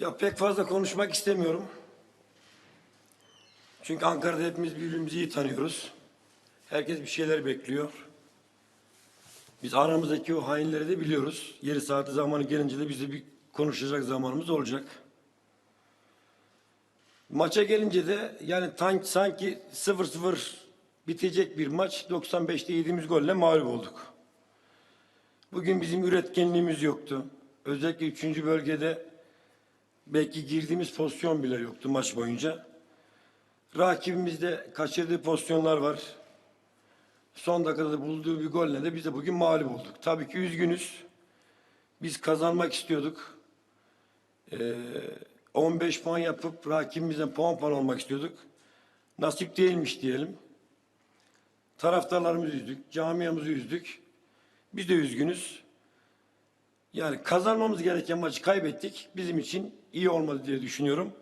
Ya pek fazla konuşmak istemiyorum. Çünkü Ankara'da hepimiz birbirimizi iyi tanıyoruz. Herkes bir şeyler bekliyor. Biz aramızdaki o hainleri de biliyoruz. Yeri saati zamanı gelince de bize bir konuşacak zamanımız olacak. Maça gelince de yani sanki 0-0 bitecek bir maç 95'te yediğimiz golle mağlup olduk. Bugün bizim üretkenliğimiz yoktu. Özellikle üçüncü bölgede belki girdiğimiz pozisyon bile yoktu maç boyunca. Rakibimizde kaçırdığı pozisyonlar var. Son dakikada da bulduğu bir golle de biz de bugün mağlup olduk. Tabii ki üzgünüz. Biz kazanmak istiyorduk. Ee, 15 puan yapıp rakibimizden puan puan olmak istiyorduk. Nasip değilmiş diyelim. Taraftarlarımızı üzdük, camiamızı üzdük. Biz de üzgünüz. Yani kazanmamız gereken maçı kaybettik. Bizim için iyi olmadı diye düşünüyorum.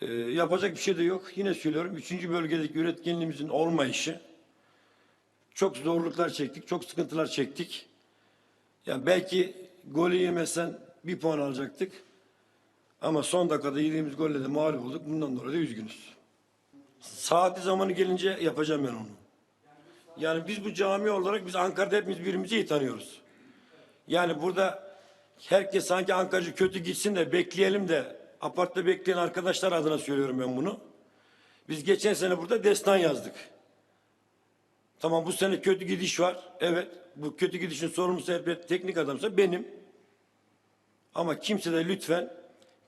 Ee, yapacak bir şey de yok. Yine söylüyorum. Üçüncü bölgedeki üretkenliğimizin olmayışı. Çok zorluklar çektik. Çok sıkıntılar çektik. Yani belki golü yemesen bir puan alacaktık. Ama son dakikada yediğimiz golle de mağlup olduk. Bundan dolayı da üzgünüz. Saati zamanı gelince yapacağım ben onu. Yani biz bu cami olarak biz Ankara'da hepimiz birbirimizi iyi tanıyoruz. Yani burada herkes sanki Ankara'cı kötü gitsin de bekleyelim de apartta bekleyen arkadaşlar adına söylüyorum ben bunu. Biz geçen sene burada destan yazdık. Tamam bu sene kötü gidiş var. Evet bu kötü gidişin sorumlusu elbet teknik adamsa benim. Ama kimse de lütfen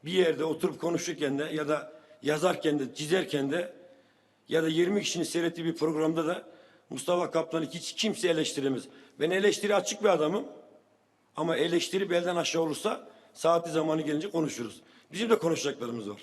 bir yerde oturup konuşurken de ya da yazarken de çizerken de ya da 20 kişinin seyrettiği bir programda da Mustafa Kaplan'ı hiç kimse eleştiremez. Ben eleştiri açık bir adamım. Ama eleştiri belden aşağı olursa saati zamanı gelince konuşuruz. Bizim de konuşacaklarımız var.